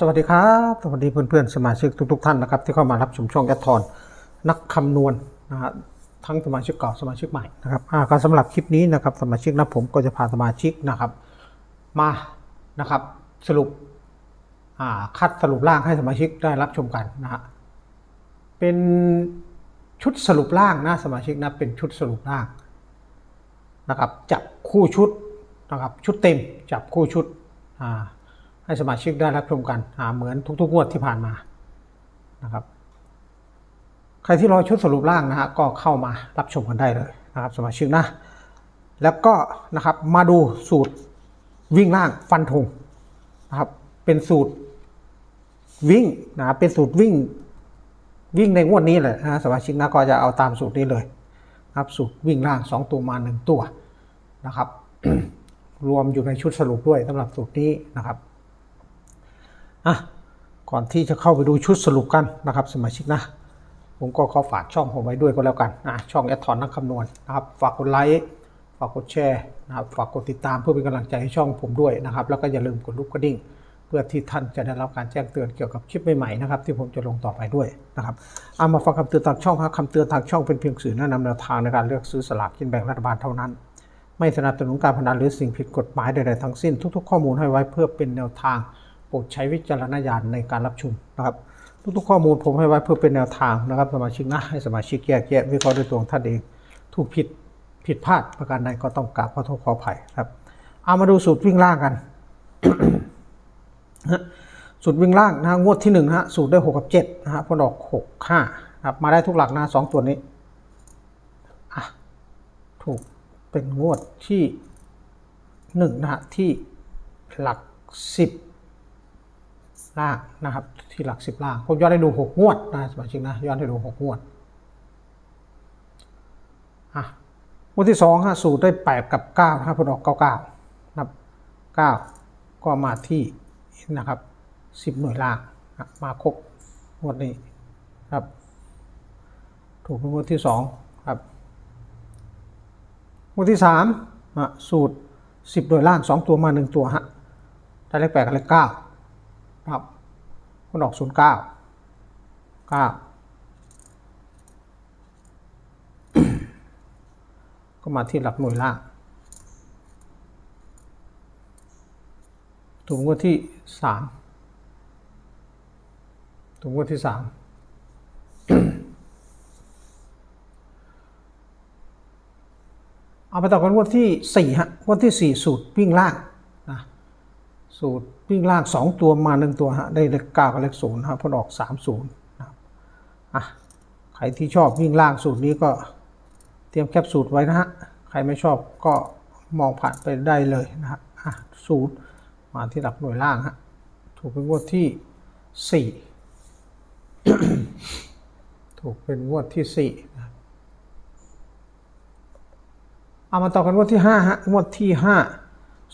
สวัสดีครับสวัสดีเพื่อนๆสมาชิกทุกๆท่านนะครับที่เข้ามารับชมช่องแอดทอนนักคำนวณนะฮะทั้งสมาชิกเก่าสมาชิกใหม่นะครับอ่าก็สำหรับคลิปนี้นะครับสมาชิกนะผมก็จะพาสมาชิกนะครับ มานะครับสรุปอ่าคัดสรุปร่างให้สมาชิกได้รับชมกันนะฮะเป็นชุดสรุปร่างนะสมาชิกนะเป็นชุดสรุปร่างนะครับจับคู่ชุดนะครับชุดเต็มจับคู่ชุดอ่า ให้สมาชิกได้รับชมกันเหมือนทุกๆงวดที่ผ่านมานะครับ ใครที่รอชุดสรุปร่างนะฮะก็เข้ามารับชมกันได้เลยนะครับ สมาชิกนะ แล้วก็นะครับมาดูสูตรวิ่งล่างฟันธงนะครับเป็นสูตรวิ่งนะเป็นสูตรวิ่งวิ่งในงวดนี้เลยนะสมาชิกนะก็จะเอาตามสูตรนี้เลยนะครับสูตรวิ่งล่าง 2 ตัวมา 1 ตัวนะครับ รวมอยู่ในชุดสรุปด้วยสำหรับสูตรนี้นะครับ อะก่อนที่จะเข้าไปดูชุดสรุปกันนะครับ สมาชิกนะ ผมก็ขอฝากช่องผมไว้ด้วยก็แล้วกันนะช่องแอดทอนนักคำนวณนะครับ ฝากกดไลค์ฝากกดแชร์นะครับฝากกดติดตามเพื่อเป็นกำลังใจให้ช่องผมด้วยนะครับ แล้วก็อย่าลืมกดรูปกระดิ่ง เพื่อที่ท่านจะได้รับการแจ้งเตือนเกี่ยวกับคลิปใหม่ๆนะครับที่ผมจะลงต่อไปด้วยนะครับเอามาฟังคำเตือนทางช่องครับคำเตือนทางช่องเป็นเพียงสื่อแนะนำแนวทางในการเลือกซื้อสลากกินแบ่งรัฐบาลเท่านั้น ไม่สนับสนุนการพนันหรือสิ่งผิดกฎหมายใดๆทั้งสิ้นทุก ๆ ข้อมูลให้ไว้เพื่อเป็นแนวทาง โปรดใช้วิจารณญาณในการรับชมนะครับ ทุกๆข้อมูลผมให้ไว้เพื่อเป็นแนวทางนะครับสมาชิกนะให้สมาชิกแยกแยะวิเคราะห์ด้วยตัวของท่านเองถูกผิดผิดพลาดประการใดก็ต้องกราบขอโทษขออภัยครับเอามาดูสูตรวิ่งล่างกันสูตรวิ่งล่างนะฮะงวดที่หนึ่งนะฮะสูตรได้หกกับเจ็ดนะฮะพอดอกหกห้าครับมาได้ทุกหลักนะสองตัวนี้อะถูกเป็นงวดที่หนึ่งนะฮะที่หลักสิบ ล่างนะครับ ที่หลักสิบล่างผมย้อนให้ดูหกงวดนะสมาชิกนะย้อนให้ดูหกงวดอะงวดที่สองฮะสูตรได้แปดกับเก้านะครับพออกเก้าเก้านะครับเก้าก็มาที่นะครับสิบหน่วยล่างมาครบงวดนี้ครับ ถูกเป็นงวดที่สองครับงวดที่สามอะสูตรสิบหน่วยล่างสองตัวมาหนึ่งตัวฮะได้เลขแปดกับเลขเก้า ครับมันออกศูนย์เก้าเก้าก็มาที่หลักหน่วยล่างถูกงวดที่สามถูกงวดที่สามเอาไปต่อกันงวดที่สี่ฮะงวดที่สี่สูตรวิ่งล่าง สูตรวิ่งล่างสองตัวมาหนึ่งตัวฮะได้เลขเก้ากับเลขศูนย์ฮะพอออกสามศูนย์นะครับอะใครที่ชอบวิ่งล่างสูตรนี้ก็เตรียมแคปสูตรไว้นะฮะใครไม่ชอบก็มองผ่านไปได้เลยนะฮะอะสูตรมาที่หลักหน่วยล่างฮะถูกเป็นงวดที่สี่ถูกเป็นงวดที่สี่นะครับเอามาต่อกันงวดที่ห้าฮะงวดที่ห้า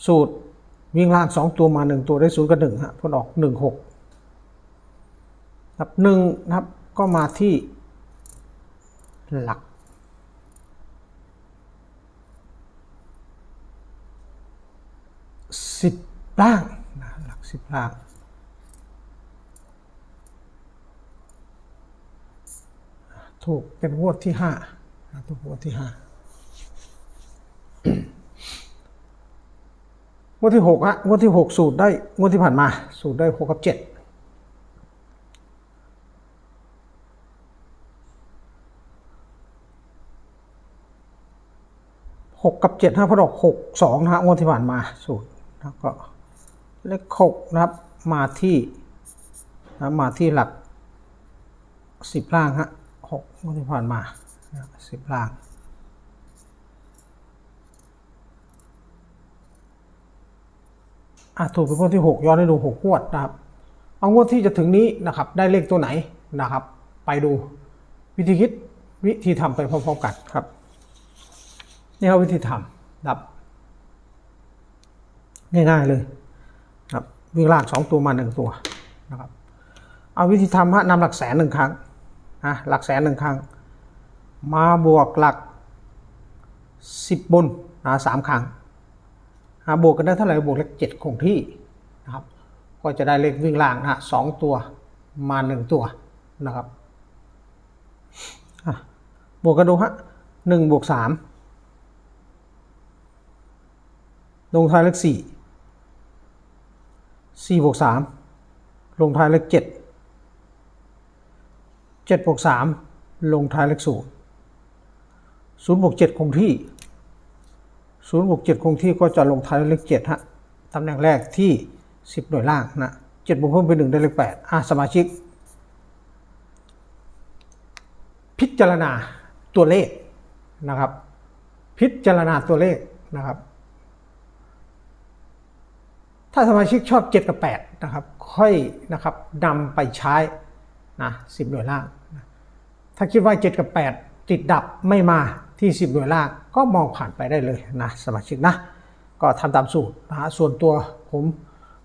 สูตร วิ่งล่างสองตัวมาหนึ่งตัวได้ศูนย์กับหนึ่งฮะผลออกหนึ่งหกนับหนึ่งนะครับก็มาที่หลัก สิบล่างนะหลักสิบล่างถูกเป็นงวดที่ห้าถูกงวดที่ห้า วดที่หกฮะงวดที่หกสูตรได้งวดที่ผ่านมา สูตรได้หกกับเจ็ดหกกับเจ็ดฮะพอดอกหกสองนะฮะงวดที่ผ่านมาสูตรแล้วก็เลขหกนะครับมาที่นะมาที่หลักสิบล่างฮะหกงวดที่ผ่านมาสิบล่าง อะถูกเป็นงวดที่ 6 ย้อนให้ดู6งวดนะครับ เอางวดที่จะถึงนี้นะครับ ได้เลขตัวไหนนะครับ ไปดูวิธีคิดวิธีทำไปพร้อมๆกันครับ นี่ครับวิธีทำนะครับ ง่ายๆเลยครับวิ่งลาก 2 ตัวมา 1 ตัวนะครับ เอาวิธีทำฮะนำหลักแสนหนึ่งครั้งนะหลักแสนหนึ่งครั้ง มาบวกหลัก 10 บนนะสามครั้ง หาบวกกันได้เท่าไหร่บวกเลขเจ็ดคงที่นะครับ ก็จะได้เลขวิ่งล่างนะฮะสองตัวมาหนึ่งตัวนะครับบวกกันดูฮะหนึ่งบวกสามลงท้ายเลขสี่สี่บวกสามลงท้ายเลขเจ็ดเจ็ดบวกสามลงท้ายเลขศูนย์ศูนย์บวกเจ็ดคงที่ ศูนย์บวกเจ็ดคงที่ก็จะลงท้ายเลขเจ็ดฮะตำแหน่งแรกที่สิบหน่วยล่างนะเจ็ดบวกเพิ่มเป็นหนึ่งได้เลขแปดอะสมาชิก พิจารณาตัวเลขนะครับ พิจารณาตัวเลขนะครับ ถ้าสมาชิกชอบ 7 กับ 8 นะครับ ค่อยนะครับนำไปใช้นะ10 หน่วยล่าง ถ้าคิดว่า 7 กับ 8 ติดดับไม่มาที่ 10 หน่วยล่าง ก็มองผ่านไปได้เลยนะสมาชิกนะ ก็ทำตามสูตรนะฮะส่วนตัวผม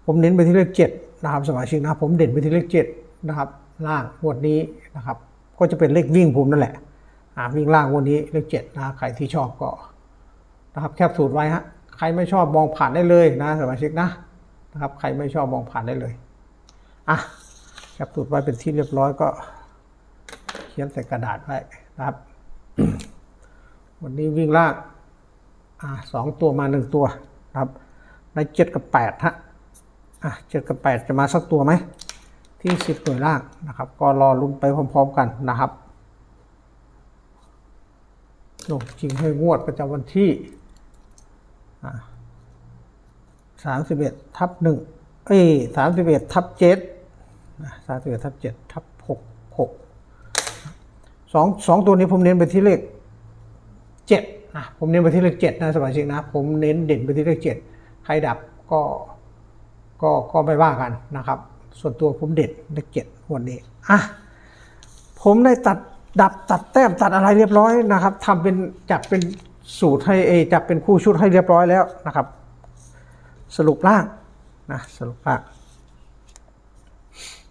ผมเน้นไปที่เลข7นะครับสมาชิกนะผมเด่นไปที่เลข7นะครับล่างงวดนี้นะครับ ก็จะเป็นเลขวิ่งผมนั่นแหละวิ่งล่างงวันนี้เลข7นะใครที่ชอบก็นะครับแคปสูตรไว้ฮะใครไม่ชอบมองผ่านได้เลยนะสมาชิกนะนะครับใครไม่ชอบมองผ่านได้เลยอะแคปสูตรไว้เป็นที่เรียบร้อยก็เขียนใส่กระดาษไว้นะครับ วันนี้วิ่งล่างอ่าสองตัวมาหนึ่งตัวนะครับในเจ็ดกับแปดฮะอะเจ็ดกับแปดจะมาสักตัวไหมที่สิบหน่วยล่างนะครับ ก็รอลุ้นไปพร้อม ๆ กันนะครับลงจริงให้งวดประจำวันที่สามสิบเอ็ดทับหนึ่งเอ้ยสามสิบเอ็ดทับเจ็ดสามสิบเอ็ดทับเจ็ดทับหกหกสองสองตัวนี้ผมเน้นไปที่เลข เจ็ดนะผมเน้นไปที่เลขเจ็ดนะสมาชิกนะ ผมเน้นเด่นไปที่เลขเจ็ดใครดับก็ก็ก็ไม่ว่ากันนะครับ ส่วนตัวผมเด็ดเลขเจ็ดวันนี้อะผมได้ตัดดับตัดแต้มตัดอะไรเรียบร้อยนะครับทำเป็นจัดเป็นสูตรให้เอจัดเป็นคู่ชุดให้เรียบร้อยแล้วนะครับ สรุปล่างนะสรุปล่าง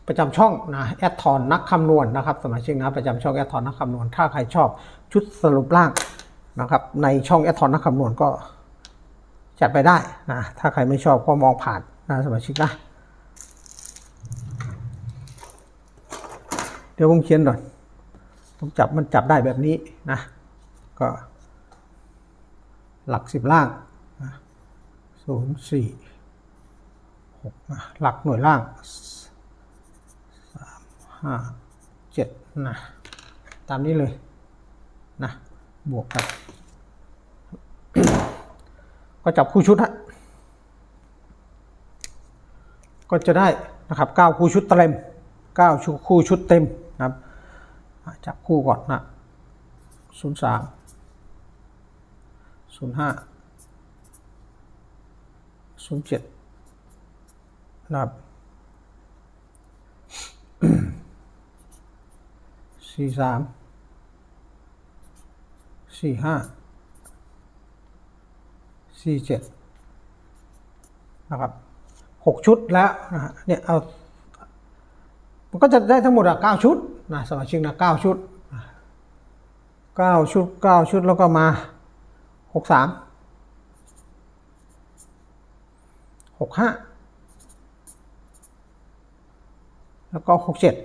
ประจำช่องนะแอดทอนนักคำนวณนะครับสมาชิกนะประจำช่องแอดทอนนักคำนวณถ้าใครชอบชุดสรุปล่าง นะครับ ในช่องแอดทอนนักคำนวณก็จัดไปได้นะถ้าใครไม่ชอบก็มองผ่านนะสมาชิกนะเดี๋ยวผมเขียนหน่อยผมจับมันจับได้แบบนี้นะ ก็ หลักสิบล่างศูนย์สี่หกนะหลักหน่วยล่างสามห้าเจ็ดนะ ตามนี้เลยนะ บวกกัน ก็จับคู่ชุดฮะก็จะได้นะครับ9คู่ชุดเต็ม9ชุดคู่ชุดเต็มนะครับจับคู่ก่อนนะ03 05 07นะครับ 43 45 47นะครับหกชุดแล้วนะฮะเนี่ยเอามันก็จะได้ทั้งหมดอะเก้าชุดนะสมาชิกนะเก้าชุดเก้าชุดเก้าชุดแล้วก็มาหกสามหกห้าแล้วก็หกเจ็ด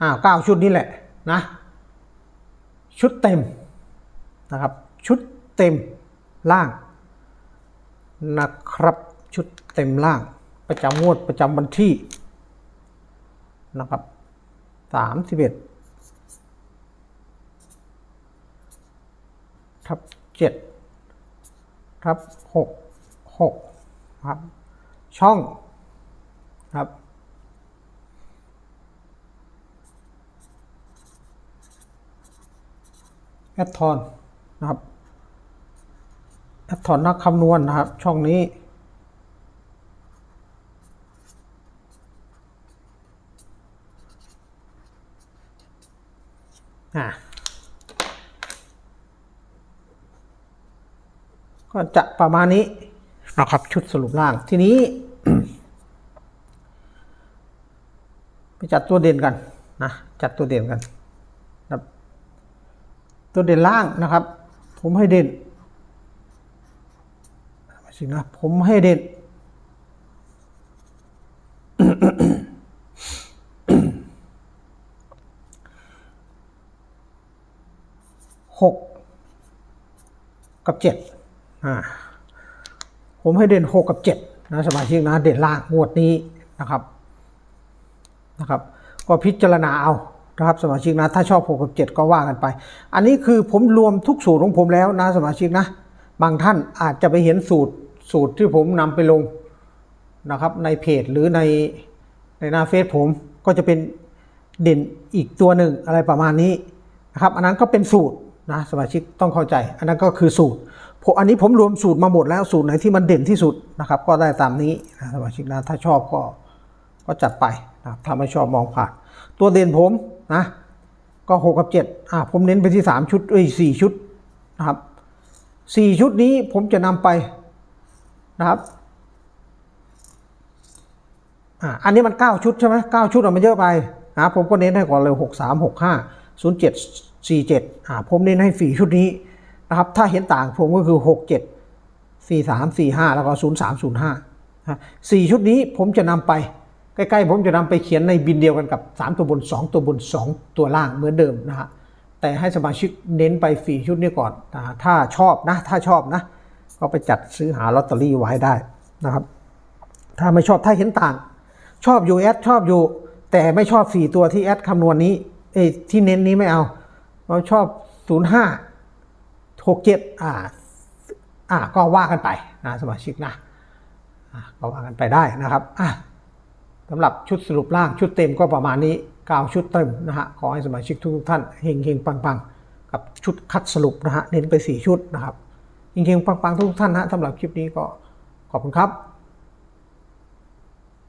อ่าวเก้าชุดนี้แหละนะ ชุดเต็มนะครับ ชุดเต็มล่างนะครับชุดเต็มล่าง ประจำงวดประจำวันที่นะครับสามสิบเอ็ดทับเจ็ดทับหกหกครับช่องครับแอดทอนนะครับ แอดถอนนักคำนวณนะครับ ช่องนี้อะก็จะประมาณนี้นะครับ ชุดสรุปล่างทีนี้ ไปจัดตัวเด่นกันนะจัดตัวเด่นกันตัวเด่นล่างนะครับ ผมให้เด่น สินะ ผมให้เด็ด หก กับเจ็ดอ่ผมให้เด่นหกกับเจ็ดนะสมาชิกนะ เด่นล่างงวดนี้นะครับ นะครับ ก็พิจารณาเอานะครับสมาชิกนะถ้าชอบหกกับเจ็ดก็ว่ากันไป อันนี้คือผมรวมทุกสูตรของผมแล้วนะสมาชิกนะ บางท่านอาจจะไปเห็นสูตร สูตรที่ผมนำไปลงนะครับในเพจหรือในในหน้าเฟซผมก็จะเป็นเด่นอีกตัวหนึ่งอะไรประมาณนี้นะครับ อันนั้นก็เป็นสูตรนะสมาชิกต้องเข้าใจ อันนั้นก็คือสูตรผมอันนี้ผมรวมสูตรมาหมดแล้วสูตรไหนที่มันเด่นที่สุดนะครับ ก็ได้ตามนี้นะสมาชิกนะถ้าชอบก็ก็จัดไปนะถ้าไม่ชอบมองผ่าน ตัวเด่นผมนะก็หกกับเจ็ดอ่าผมเน้นไปที่สามชุดเอ้ยสี่ชุดนะครับสี่ชุดนี้ผมจะนำไป นะครับอ่าอันนี้มันเก้าชุดใช่ไหมเก้าชุดมันเยอะไปนะผมก็เน้นให้ก่อนเลยหกสามหกห้าศูนย์เจ็ดสี่เจ็ดอ่าผมเน้นให้สี่ชุดนี้นะครับถ้าเห็นต่างผมก็คือหกเจ็ดสี่สามสี่ห้าแล้วก็ศูนย์สามศูนย์ห้าสี่ชุดนี้ผมจะนำไป ใกล้ๆ ผมจะนำไปเขียนในบินเดียวกันกับ 3 ตัวบน 2 ตัวบน 2 ตัวล่างเหมือนเดิมนะฮะแต่ให้สมาชิกเน้นไปฝีชุดนี้ก่อนนะถ้าชอบนะถ้าชอบนะ ก็ไปจัดซื้อหาลอตเตอรี่ไว้ได้นะครับ ถ้าไม่ชอบถ้าเห็นต่าง ชอบอยู่แอดชอบอยู่ แต่ไม่ชอบ4ตัวที่แอดคำนวณนี้เอที่เน้นนี้ไม่เอาเราชอบ05 67อ่าอ่าก็ว่ากันไปนะสมาชิกนะอ่าก็ว่ากันไปได้นะครับอะสำหรับชุดสรุปล่างชุดเต็มก็ประมาณนี้9ชุดเต็มนะฮะขอให้สมาชิกทุกท่านเฮงเฮงปังปังๆกับชุดคัดสรุปนะฮะเน้นไป 4 ชุดนะครับ เฮงเฮงปังปังๆทุกท่านนะสำหรับคลิปนี้ก็ขอบคุณครับ